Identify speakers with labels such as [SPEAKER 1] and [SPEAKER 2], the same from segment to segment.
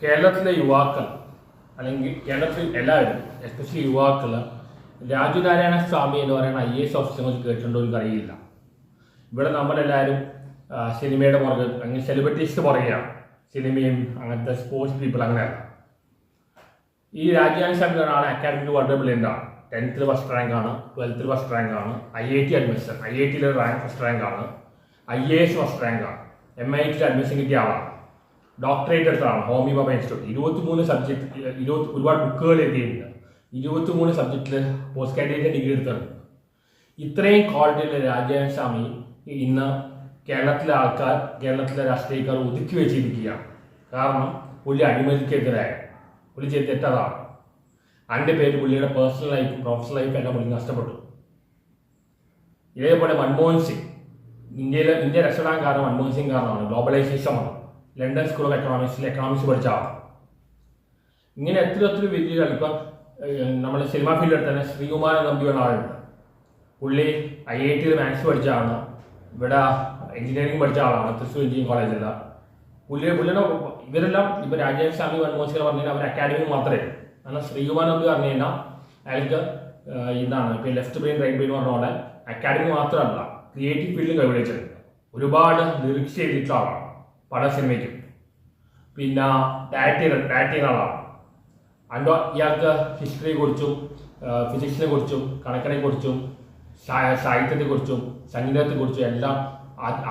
[SPEAKER 1] കേരളത്തിലെ യുവാക്കൾ അല്ലെങ്കിൽ കേരളത്തിൽ എല്ലാവരും എസ്പെഷ്യലി യുവാക്കൾ രാജുനാരായണ സ്വാമി എന്ന് പറയുന്ന ഐ എസ് ഓഫീസറെ കേട്ടിട്ടുണ്ടോ എന്ന് അറിയില്ല ഇവിടെ നമ്മളെല്ലാവരും സിനിമയുടെ പുറകെ അല്ലെങ്കിൽ സെലിബ്രിറ്റീസ് പുറകെയാണ് സിനിമയും അങ്ങനത്തെ സ്പോർട്സ് പീപ്പിൾ അങ്ങനെയാണ് ഈ രാജുനാരായണ സ്വാമി എന്ന് പറയുന്ന അക്കാഡമിക് വളരെ ബ്രില്യന്റാണ് ടെൻത്തിൽ ഫസ്റ്റ് റാങ്ക് ആണ് ട്വൽത്തിൽ ഫസ്റ്റ് റാങ്ക് ആണ് I I T admission I I ടിയിലെ rank first rank ആണ് I A S first rank ആണ് എം ഐ ടിയിൽ അഡ്മിഷൻ കിട്ടിയ ആളാണ്. ഡോക്ടറേറ്റ് എടുത്തതാണ് ഹോമി ബാബ ഇൻസ്റ്റിറ്റ്യൂട്ട് ഇരുപത്തി മൂന്ന് സബ്ജക്ട് ഇരുപത്തി ഒരുപാട് ബുക്കുകൾ എഴുതിയിട്ടുണ്ട്. ഇരുപത്തി മൂന്ന് സബ്ജക്റ്റിൽ പോസ്റ്റ് ഗ്രാജുവേറ്റ് ഡിഗ്രി എടുത്തിട്ടുണ്ട്. ഇത്രയും ക്വാളിറ്റിയുള്ള രാജാൻ സ്വാമി ഇന്ന് കേരളത്തിലെ ആൾക്കാർ കേരളത്തിലെ രാഷ്ട്രീയക്കാർ ഒതുക്കി വെച്ചിരിക്കുകയാണ്. കാരണം പുള്ളി അഴിമതിക്കെതിരായ പുള്ളി ചെയ്ത് തെറ്റതാണ്. അതിന്റെ പേര് പുള്ളിയുടെ പേഴ്സണൽ ലൈഫ് പ്രൊഫഷണൽ ലൈഫ് എല്ലാം പുള്ളി നഷ്ടപ്പെട്ടു. ഇതേപോലെ മൻമോഹൻ സിംഗ്. ഇന്ത്യയിലെ ഇന്ത്യ രക്ഷപ്പെടാൻ കാരണം മൻമോഹൻ സിംഗ് കാരണമാണ്. ഗ്ലോബലൈസേഷനാണ് ലണ്ടൻ സ്കൂൾ ഓഫ് എക്കണോമിക്സിൽ എക്കണോമിക്സ് പഠിച്ച ആളാണ് ഇങ്ങനെ എത്ര ഒത്തിരി വിദ്യകൾ ഇപ്പം നമ്മുടെ സിനിമാ ഫീൽഡിൽ തന്നെ ശ്രീകുമാരൻ നമ്പി എന്ന ആളുണ്ട്. പുള്ളി ഐ ഐ ടിയിൽ മാത്സ് പഠിച്ച ആളാണ് ഇവിടെ എഞ്ചിനീയറിംഗ് പഠിച്ച ആളാണ്. തൃശ്ശൂർ എഞ്ചിനീയറിംഗ് കോളേജിൽ പുള്ളിയെ പുള്ളിയുടെ ഇവരെല്ലാം ഇപ്പം രാജേഷ് സ്വാമി മൻമോഹൻ സിംഗ് പറഞ്ഞു കഴിഞ്ഞാൽ അവർ അക്കാഡമി മാത്രമേ കാരണം ശ്രീകുമാർ നമ്പി പറഞ്ഞു കഴിഞ്ഞാൽ അയാൾക്ക് ഇതാണ് ഇപ്പം ലെഫ്റ്റ് ബ്രെയിൻ റൈറ്റ് ബ്രെയിൻ പറഞ്ഞ പോലെ അക്കാഡമി മാത്രമല്ല ക്രിയേറ്റീവ് ഫീൽഡിൽ കൈവിടിച്ചിട്ടുണ്ട് ഒരുപാട് ലിറിക്സ് ചെയ്തിട്ടുള്ള ആളാണ്. പല സിനിമയ്ക്കും. പിന്നെ ഡയറ്റ് ഡയറ്റ് അണ്ടോ ഇയാൾക്ക് ഹിസ്റ്ററിയെ കുറിച്ചും ഫിസിക്സിനെ കുറിച്ചും കണക്കിനെ കുറിച്ചും സാഹിത്യത്തെ കുറിച്ചും സംഗീതത്തെ കുറിച്ചും എല്ലാം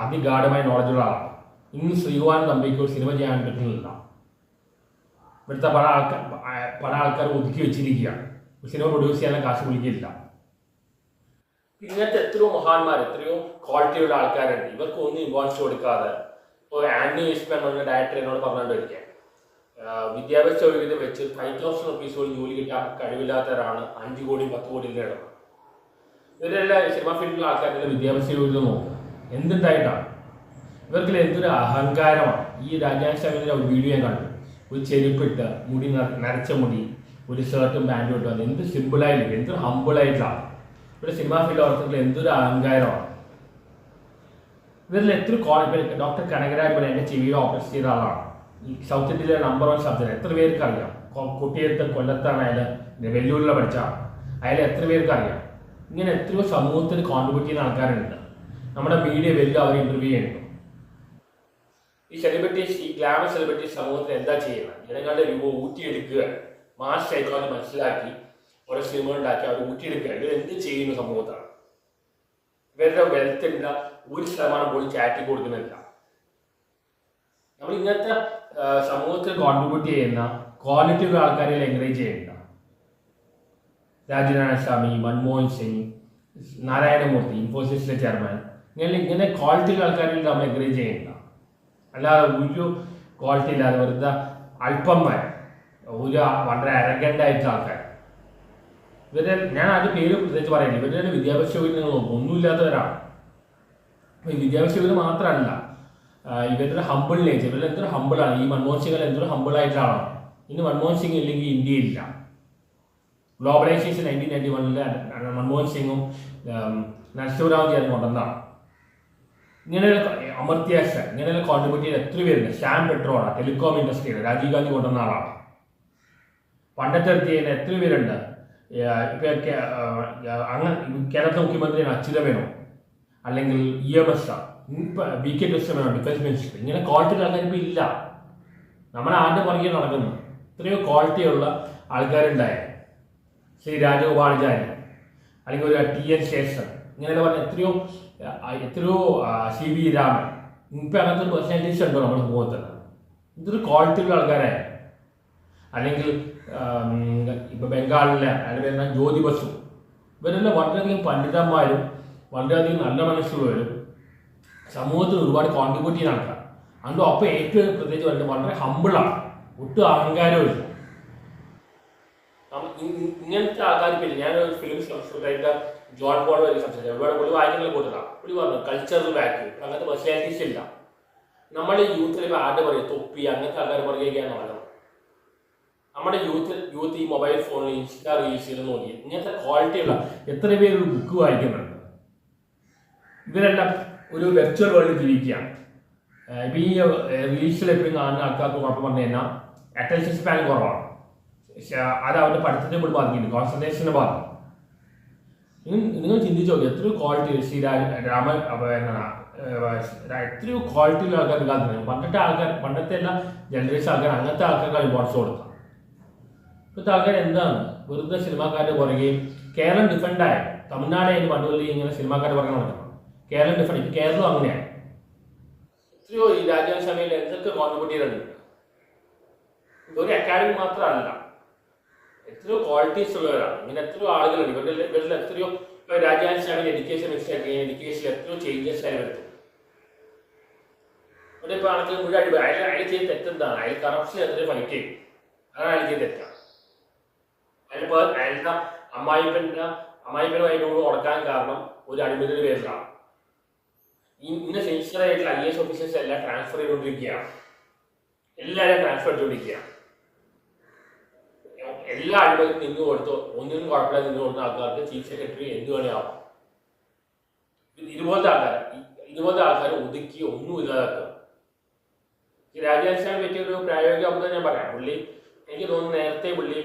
[SPEAKER 1] അതിഗാഠമായ നോളജുള്ള ആളാണ്. ഇന്ന് ശ്രീകുമാരൻ തമ്പിക്ക് ഒരു സിനിമ ചെയ്യാൻ പറ്റുന്നില്ല. ഇവിടുത്തെ പല ആൾക്കാർ പല ആൾക്കാർ ഒതുക്കി വെച്ചിരിക്കുകയാണ്. സിനിമ പ്രൊഡ്യൂസ് ചെയ്യാൻ കാശ് വിളിക്കില്ല ഇങ്ങനത്തെ എത്രയോ മഹാന്മാർ എത്രയോ ക്വാളിറ്റിയുള്ള ആൾക്കാരുണ്ട്. ഇവർക്ക് ഒന്നും ഇമ്പോർട്ടൻസ് കൊടുക്കാതെ ഇപ്പോൾ ആന്റി എന്ന് എന്ന ഡയറക്ടർ എന്നോട് പറഞ്ഞുകൊണ്ടിരിക്കുക വിദ്യാഭ്യാസ യോഗ്യത വെച്ച് ഫൈവ് തൗസൻഡ് റുപ്പീസ് പോലും ജോലി കിട്ടാൻ കഴിവില്ലാത്തവരാണ് അഞ്ച് കോടി പത്ത് കോടി ഇടണം ഇവരെല്ലാം സിനിമ ഫീൽഡിലുള്ള ആൾക്കാരുടെ വിദ്യാഭ്യാസ യോഗ്യത നോക്കുക എന്തുണ്ടായിട്ടാണ്? ഇവർക്കിൽ എന്തൊരു അഹങ്കാരമാണ്. ഈ രാജാസ്വാമിയുടെ ഒരു വീഡിയോ ഞാൻ കണ്ടു. ഒരു ചെരുപ്പിട്ട് മുടി നരച്ച മുടി ഒരു ഷർട്ടും പാന്റും ഇട്ട് വന്ന്. എന്ത് സിമ്പിളായിട്ടില്ല എന്തൊരു ഹമ്പിളായിട്ടാണ് ഇവിടെ സിനിമാ ഫീൽഡ് ഓർത്തിൽ എന്തൊരു അഹങ്കാരമാണ്. ഇവരിൽ എത്ര കോളേജ് ഡോക്ടർ കനകരാജ് എന്റെ ചെവിയിൽ ഓപ്പറേറ്റ് ചെയ്ത ആളാണ്. സൗത്ത് ഇന്ത്യയിലെ നമ്പർ വൺ സബ്ജക്ട് എത്ര പേർക്ക് അറിയാം? കുട്ടിയെടുത്ത് കൊല്ലത്താണ് അയാൾ വെല്ലൂരിലെ പഠിച്ച അയാൾ എത്ര പേർക്ക് അറിയാം? ഇങ്ങനെ എത്രയോ സമൂഹത്തിന് കോൺട്രിബ്യൂട്ട് ചെയ്യുന്ന ആൾക്കാരുണ്ട്. നമ്മുടെ മീഡിയ വലിയ അവരെ ഇന്റർവ്യൂ ചെയ്യുന്നു. ഈ സെലിബ്രിറ്റീസ് ഈ ഗ്ലാമർ സെലിബ്രിറ്റീസ് സമൂഹത്തിൽ എന്താ ചെയ്യണം ജനങ്ങളുടെ രൂപ ഊറ്റിയെടുക്കുക. മാസ് സൈക്കോളജി മനസ്സിലാക്കി ഓരോ സിനിമ ഉണ്ടാക്കി അവർ ഊറ്റിയെടുക്കുക. ഇവർ എന്ത് ചെയ്യുന്നു സമൂഹത്താണ് ഇവരുടെ വെൽത്തിന്റെ ഒരു ശതമാനം പോലും ചാറ്റി കൊടുക്കുന്നില്ല. നമ്മൾ ഇന്നത്തെ സമൂഹത്തിൽ കോൺട്രിബ്യൂട്ട് ചെയ്യുന്ന ക്വാളിറ്റി ഉള്ള ആൾക്കാരെ എൻകറേജ് ചെയ്യേണ്ട രാജനാരായണ സ്വാമി മൻമോഹൻ സിംഗ് നാരായണമൂർത്തി ഇൻഫോസിസിലെ ചെയർമാൻ ഇങ്ങനെ ഇങ്ങനെ ക്വാളിറ്റി ഉള്ള ആൾക്കാരിൽ നമ്മൾ എൻകറേജ് ചെയ്യേണ്ട അല്ലാതെ ഒരു ക്വാളിറ്റി ഇല്ലാതെ വെറുതെ അല്പന്മാർ ഒരു വളരെ അരഗന്റ് ആയിട്ടുള്ള ആൾക്കാർ ഇവരുടെ ഞാൻ അത് പേര് പ്രത്യേകിച്ച് പറയുന്നത് ഇവരുടെ വിദ്യാഭ്യാസ യോഗ്യത നിങ്ങൾ ഒന്നുമില്ലാത്തവരാണ്. വിദ്യാഭ്യാസ ഇവർ മാത്രമല്ല ഇവരുടെ ഹമ്പിൾ നേച്ചർ ഇവരുടെ എന്തൊരു ഹമ്പിളാണ് ഈ മൻമോഹൻ സിംഗ് എന്തൊരു ഹമ്പിളായിട്ടുള്ള ആളാണ് ഇനി മൻമോഹൻ സിംഗ് ഇല്ലെങ്കിൽ ഇന്ത്യയില്ല ഗ്ലോബലൈസേഷൻ നയന്റീൻ നയന്റി വണ്ണിൽ മൻമോഹൻ സിംഗും നരസിംഹറാവു ചേർന്ന് കൊണ്ടുവന്നതാണ്. ഇങ്ങനെയുള്ള അമർത്യ സെൻ ഇങ്ങനെയുള്ള കോൺട്രിബ്യൂട്ട് ചെയ്ത് എത്ര പേരുണ്ട്? ശ്യാം പെട്രോള ടെലികോം ഇൻഡസ്ട്രിയിൽ രാജീവ് ഗാന്ധി കൊണ്ടുവന്ന ആളാണ്. പണ്ടത്തെ എത്ര പേരുണ്ട്? ഇപ്പൊ അങ്ങനെ കേരളത്തിലെ മുഖ്യമന്ത്രിയാണ് അച്യുതമേനോ അല്ലെങ്കിൽ E M S V K defence minister ഇങ്ങനെ ക്വാളിറ്റി ആൾക്കാർ ഇപ്പൊ ഇല്ല. നമ്മുടെ ആരുടെ പുറകെ നടക്കുന്നു? ഇത്രയോ ക്വാളിറ്റിയുള്ള ആൾക്കാരുണ്ടായ. ശ്രീ രാജഗോപാൽചാരി അല്ലെങ്കിൽ ഒരു ടി എൻ ശേഷൻ. ഇങ്ങനെ പറഞ്ഞ എത്രയോ എത്രയോ സി വി രാമൻ. ഇപ്പം അങ്ങനത്തെ ഒരു പെർസെന്റേജ് ഉണ്ടോ നമ്മുടെ സമൂഹത്തിൽ ഇതൊരു ക്വാളിറ്റി ഉള്ള ആൾക്കാരായ. അല്ലെങ്കിൽ ഇപ്പം ബംഗാളിലെ അല്ലെങ്കിൽ ജ്യോതി ബസു. ഇവരെല്ലാം വളരെയധികം പണ്ഡിതന്മാരും വളരെയധികം നല്ല മനസ്സുള്ളവരും സമൂഹത്തിൽ ഒരുപാട് കോൺട്രിബ്യൂട്ട് ചെയ്യുന്ന ആൾക്കാർ. അതുകൊണ്ട് ഒപ്പം ഏറ്റവും പ്രത്യേകിച്ച് വളരെ വളരെ ഹമ്പിളാണ് ഒട്ടും അഹങ്കാരമില്ല ഇങ്ങനത്തെ ആൾക്കാർ പിന്നെ ഞാൻ ഫിലിം റൈറ്റർ ജോൺ പോൾ വരെ സംസാരിച്ചു. ഒരുപാട് പുള്ളി വായിക്കുന്ന കൂട്ടതാണ് പുള്ളി പറഞ്ഞു കൾച്ചറൽ വാല്യൂ അങ്ങനത്തെ പേഴ്സണാലിറ്റീസ് ഇല്ല. നമ്മുടെ യൂത്തിൽ ഇപ്പോൾ ആരുടെ പറയും? തൊപ്പി അങ്ങനത്തെ ആൾക്കാർ പറയുകയാണ് നല്ലത് നമ്മുടെ യൂത്ത് യൂത്ത് ഈ മൊബൈൽ ഫോണിൽ ഇൻസ്റ്റാ റീൽസിൽ നോക്കി ഇങ്ങനത്തെ ക്വാളിറ്റിയുള്ള എത്ര പേര് ബുക്ക് വായിക്കുന്നുണ്ട്? ഇവരെല്ലാം ഒരു വെർച്വൽ വേൾഡിൽ ജീവിക്കുകയാണ് ഇപ്പം ഈ റീൽസിൽ എപ്പോഴും കാണുന്ന ആൾക്കാർക്ക് കുഴപ്പം പറഞ്ഞു കഴിഞ്ഞാൽ അറ്റൻഷൻ സ്പാൻ കുറവാണ്. അത് അവരുടെ പഠിത്തത്തെ കൂടി ബാധിക്കുന്നു കോൺസെൻട്രേഷനെ ബാധിക്കും. നിങ്ങൾ ചിന്തിച്ചു നോക്കി എത്രയോ ക്വാളിറ്റി ശ്രീരാജ് രാമൻ എത്രയോ ക്വാളിറ്റിയുള്ള ആൾക്കാർ കാലത്ത് പണ്ടത്തെ ആൾക്കാർ പണ്ടത്തെ എല്ലാ ജനറേഷൻ ആൾക്കാർ അങ്ങനത്തെ ആൾക്കാർക്ക് ഇമ്പോർട്ടൻസ് കൊടുക്കാം ഇപ്പോഴത്തെ ആൾക്കാർ എന്താണ്? വെറുതെ സിനിമാക്കാരുടെ പുറകെ കേരളം ഡിഫൻഡായ തമിഴ്നാടായിട്ട് പണ്ടുപോലെ ഇങ്ങനെ സിനിമാക്കാരുടെ പുറകെ നടക്കണം കേരളം ഡിഫൻഡ് കേരളം അങ്ങനെയാണ്. എത്രയോ ഈ രാജ്യസഭയിൽ എന്തൊക്കെ കോൺട്രിബ്യൂട്ട് ഇതൊരു അക്കാഡമി മാത്രമല്ല. എത്രയോ ക്വാളിറ്റീസ് ഉള്ളവരാണ്. ഇങ്ങനെ എത്രയോ ആളുകളുണ്ട്. ഇവരുടെ ഇവരിൽ എത്രയോ രാജ്യാനുസരണ എഡ്യൂക്കേഷൻ മിനിസ്റ്റർ എഡ്യൂക്കേഷൻ എത്രയോ ചേഞ്ചസ് ആയി വരുത്തും ഇവിടെ ഇപ്പൊ ആൾക്ക് മുഴുവൻ അടി അയാൾ അയാൾ ചെയ്ത് തെറ്റെന്താണ്? അയാൾ കറപ്ഷൻ എത്രയോ ഫൈറ്റ് ചെയ്യും. അതാണ് അയാൾ ചെയ്ത് തെറ്റാണ് അയാൾ അയാളുടെ അമ്മായിപ്പന്റെ അമ്മായിപ്പനും അതിന്റെ ഉടക്കാൻ കാരണം ഒരു അടിമതിയുടെ പേരിലാണ്. ഇന്ന് സെൻസിയർ ആയിട്ടുള്ള ഐ എസ് ഓഫീസേഴ്സ് എല്ലാം ട്രാൻസ്ഫർ ചെയ്തുകൊണ്ടിരിക്കുകയാണ് എല്ലാവരും ട്രാൻസ്ഫർ ചെയ്തുകൊണ്ടിരിക്കുകയാണ് എല്ലാ ആളുകളും നിന്ന് കൊടുത്തു ഒന്നിനും കുഴപ്പമില്ല നിന്ന് കൊടുത്ത ആൾക്കാർക്ക് ചീഫ് സെക്രട്ടറി എന്ത് വേണേ ആവാം ഇത് ഇതുപോലത്തെ ആൾക്കാർ ഇതുപോലത്തെ ആൾക്കാർ ഒതുക്കി ഒന്നും ഇല്ലാതാക്കുക. ഈ രാജാസ്ഥാനെ പറ്റിയൊരു പ്രായോഗിക അബദ്ധം ഞാൻ പറയാം. പുള്ളി എനിക്ക് തോന്നുന്നു നേരത്തെ പുള്ളി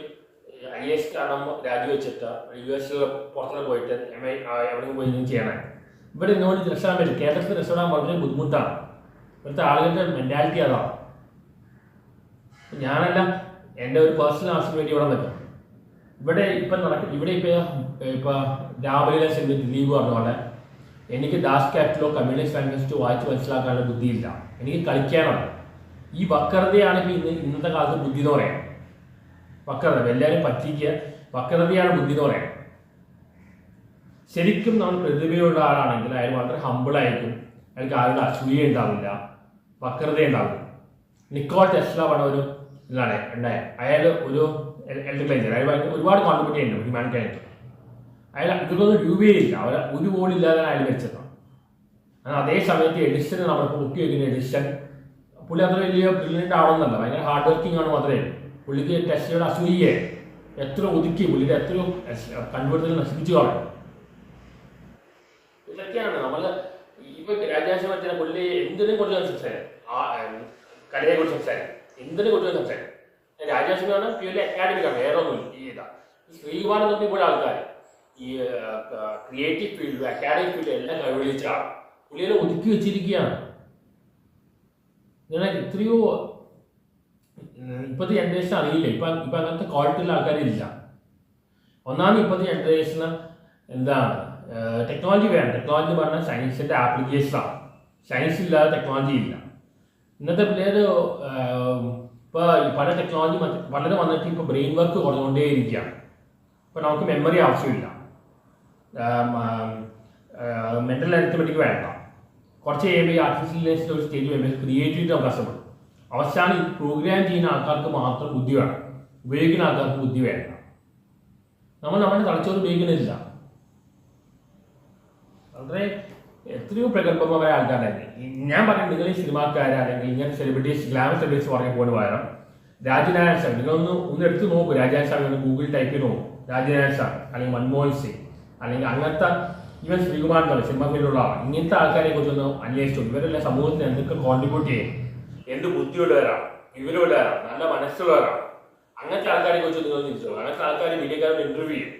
[SPEAKER 1] ഐ എസ് കാരണം രാജിവെച്ചിട്ട് യു എസിൽ പുറത്തുനിന്ന് പോയിട്ട് എം ഐ എവിടെയും പോയി ചെയ്യണം. ഇവിടെ ഇന്നുകൊണ്ട് രക്ഷപ്പെടാൻ പറ്റും കേരളത്തിൽ രക്ഷപ്പെടാൻ വളരെ ബുദ്ധിമുട്ടാണ്. ഇവിടുത്തെ ആളുകളുടെ മെന്റാലിറ്റി അതാണ് ഞാനല്ല എന്റെ ഒരു പേഴ്സണൽ ആവശ്യത്തിന് വേണ്ടി ഇവിടെ നിൽക്കാം. ഇവിടെ ഇപ്പം നടക്കും ഇവിടെ ഇപ്പം ഇപ്പം രാവിലെ ചെന്ന് ദിലീപ് പറഞ്ഞ പോലെ എനിക്ക് ദാസ് ക്യാപിറ്റലോ കമ്മ്യൂണിസ്റ്റ് ലാംഗ്വേജ് വായിച്ച് മനസ്സിലാക്കാനുള്ള ബുദ്ധിയില്ല. എനിക്ക് കളിക്കാനാണ് ഈ വക്രതയാണ് ഇപ്പം ഇന്ന് ഇന്നത്തെ കാലത്ത് ബുദ്ധി എന്ന് പറയാം. വക്രത എല്ലാവരും പറ്റിക്കുക വക്രതയാണ് ബുദ്ധി എന്ന് പറയാം. ശരിക്കും നമ്മൾ പ്രതിഭയുള്ള ആളാണെങ്കിൽ അയാൾ വളരെ ഹമ്പിളായിരിക്കും അയാൾക്ക് ആരുടെ അസൂയ ഉണ്ടാവില്ല. വക്രത ഉണ്ടാവില്ല. നിക്കോൾ ടെസ്ല പറഞ്ഞ ഒരു ഇതാണ്. ഉണ്ടായ അയാൾ ഒരു എൽഡിക്ലൈസർ അയാൾ ഭയങ്കര ഒരുപാട് കോൺട്രിബ്യൂട്ട് ചെയ്യുന്നുണ്ട് ഹ്യൂമാനിറ്റി അയാൾ ഇതിലൊന്നും രൂപയില്ല അവർ ഒരു ഗോളില്ലാതെ അയാൾ വെച്ചതാണ് എന്നാൽ അതേ സമയത്ത് എഡിഷൻ നമ്മൾ ബുക്ക് ചെയ്യുന്ന എഡിഷൻ പുള്ളി അത്ര വലിയ ബ്രില്യന്റ് ആവണമെന്നല്ല ഭയങ്കര ഹാർഡ് വർക്കിംഗ് ആണ് മാത്രമേ. പുള്ളിക്ക് ടെസ്റ്റിയുടെ അസൂയെ എത്ര ഒതുക്കി പുള്ളിയുടെ എത്രയോ കൺവേർട്ടൽ നശിപ്പിച്ചു കളയും ഇതൊക്കെയാണ് നമ്മൾ ഇപ്പൊ രാജ്യാസമത്തിന് പുള്ളി എന്തിനെ കുറിച്ച് സംസാരം ആ കലയെ കുറിച്ച് സംസാരിക്കും. എന്തിനെ കുറിച്ച് സംസാരിക്കും? രാജ്യാസമാണ് പ്യൂർലി അക്കാഡമിക് ആണ് വേറെ ഒന്നും ഈ ഇതാ എന്നൊക്കെ പോലെ ആൾക്കാർ ഈ ക്രിയേറ്റീവ് ഫീൽഡ് അക്കാഡമിക് ഫീൽഡ് എല്ലാം കഴിവിച്ച പുള്ളിയെ ഒതുക്കി വെച്ചിരിക്കുകയാണ്. ഞാൻ എത്രയോ ഇപ്പത്തെ ജനറേഷൻ അറിയില്ല. ഇപ്പൊ ഇപ്പൊ അങ്ങനത്തെ ക്വാളിറ്റിയുള്ള ആൾക്കാരില്ല. ഒന്നാമത് ഇപ്പോഴത്തെ ജനറേഷന് എന്താണ്? ടെക്നോളജി വേണം. ടെക്നോളജി എന്ന് പറഞ്ഞാൽ സയൻസിന്റെ ആപ്ലിക്കേഷനാണ് സയൻസ് ഇല്ലാതെ ടെക്നോളജി ഇല്ല. ഇന്നത്തെ പിള്ളേർ ഇപ്പോൾ പല ടെക്നോളജി വളരെ വന്നിട്ട് ഇപ്പോൾ ബ്രെയിൻ വർക്ക് കുറഞ്ഞുകൊണ്ടേയിരിക്കുകയാണ്. ഇപ്പോൾ നമുക്ക് മെമ്മറി ആവശ്യമില്ല. മെന്റൽ അരിത്തമെറ്റിക് വേണ്ട. കുറച്ച് കഴിയുമ്പോൾ ഈ ആർട്ടിഫിഷ്യൽ ഒരു സ്റ്റേജ് വരുമ്പോൾ ക്രിയേറ്റിവിറ്റി കഷ്ടപ്പെടും അവസാനം പ്രോഗ്രാം ചെയ്യുന്ന ആൾക്കാർക്ക് മാത്രം ബുദ്ധി വേണം. ഉപയോഗിക്കുന്ന ആൾക്കാർക്ക് ബുദ്ധി വേണ്ട. നമ്മൾ നമ്മുടെ തലച്ചോറ് ഉപയോഗിക്കുന്നില്ല. വളരെ എത്രയോ പ്രഗത്ഭമായ ആൾക്കാരായിരുന്നു ഞാൻ പറയും നിങ്ങൾ ഈ സിനിമാക്കാരല്ലെങ്കിൽ ഇങ്ങനെ സെലിബ്രിറ്റീസ് ഗ്ലാമർ സെലിബ്രിറ്റീസ് പറഞ്ഞു പോകുന്ന പകരം രാജനാരായണ സ്വാമി നിങ്ങളൊന്ന് ഒന്ന് എടുത്ത് നോക്കൂ. രാജനാരായണ സ്വാമി ഒന്ന് ഗൂഗിൾ ടൈപ്പ് ചെയ്ത് നോക്കും. രാജനാരായണ സ്വാമി അല്ലെങ്കിൽ മൻമോഹൻ സിംഗ് അല്ലെങ്കിൽ അങ്ങനത്തെ ഇവൻ ശ്രീകുമാർ എന്നുള്ള സിനിമ ഫീൽഡുള്ള ഇങ്ങനത്തെ ആൾക്കാരെ കുറിച്ചൊന്ന് അന്വേഷിച്ചു ഇവരെല്ലാം സമൂഹത്തിന് എന്തൊക്കെ കോൺട്രിബ്യൂട്ട് ചെയ്യും? എന്ത് ബുദ്ധിയുള്ളവരാണ്? വിവരമുള്ളവരാണ് നല്ല മനസ്സുള്ളവരാണ്. അങ്ങനത്തെ ആൾക്കാരെ കുറിച്ച് നിങ്ങൾ ചിന്തിച്ചു അങ്ങനത്തെ ആൾക്കാർ മീഡിയക്കാരോട് ഇന്റർവ്യൂ ചെയ്യും.